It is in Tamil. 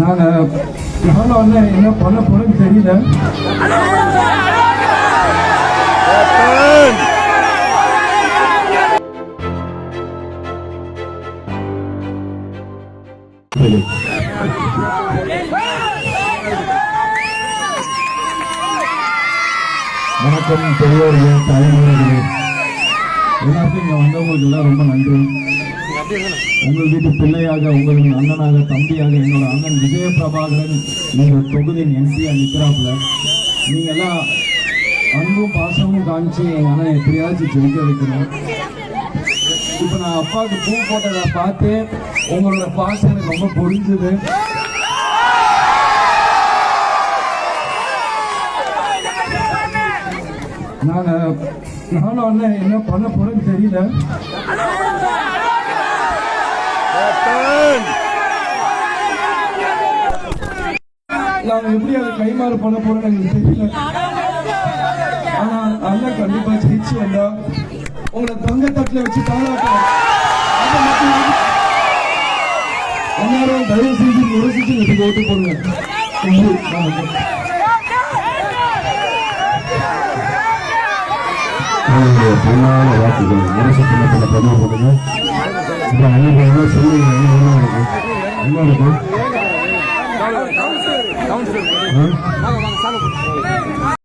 நான் நானும் வந்து என்ன பண்ண போறேன்னு தெரியல. வணக்கம் பெரியோர்களே தாய்மார்களே. எல்லாத்தையும் இங்கே வந்தவங்களுக்கு எல்லாம் ரொம்ப நன்றி. உங்கள் வீட்டு பிள்ளையாக உங்களின் அண்ணனாக தம்பியாக என்னோட அண்ணன் விஜய பிரபாகரன் நீங்கள் தொகுதியின் எம்பியா நிற்கிறாப்புல. நீங்க எல்லாம் அன்பும் பாசமும் காமிச்சு என் அண்ணன் எப்படியாச்சும் ஜெயிக்க வைக்கணும். இப்போ நான் அப்பாவுக்கு பூ போட்டதை பார்த்து உங்களோட பாசம் எனக்கு ரொம்ப புரிஞ்சுது நான் நானும் அண்ணன் என்ன பண்ண போறேன்னு தெரியல. நாங்க எப்படி அதை கைமாறு பண்ண போறோம்னு எங்களுக்கு தெரியல. ஆனா அண்ணா கண்டிப்பா ஜெயிச்சு வந்தா உங்களை தங்க தட்டுல வச்சு தாளாட்டுறேன் எல்லாரும் தயவு செஞ்சு யோசிச்சு எனக்கு ஓட்டு போடுங்க? நன்றி. வணக்கம். உங்களுடைய பொன்னான வாக்குகள். அரசு சின்னத்தில் பதிவு பண்ணுங்க இப்போ சொல்லுங்க என்ன? இருக்கும் என்ன? இருக்கும் 刚出锅的那个三个三个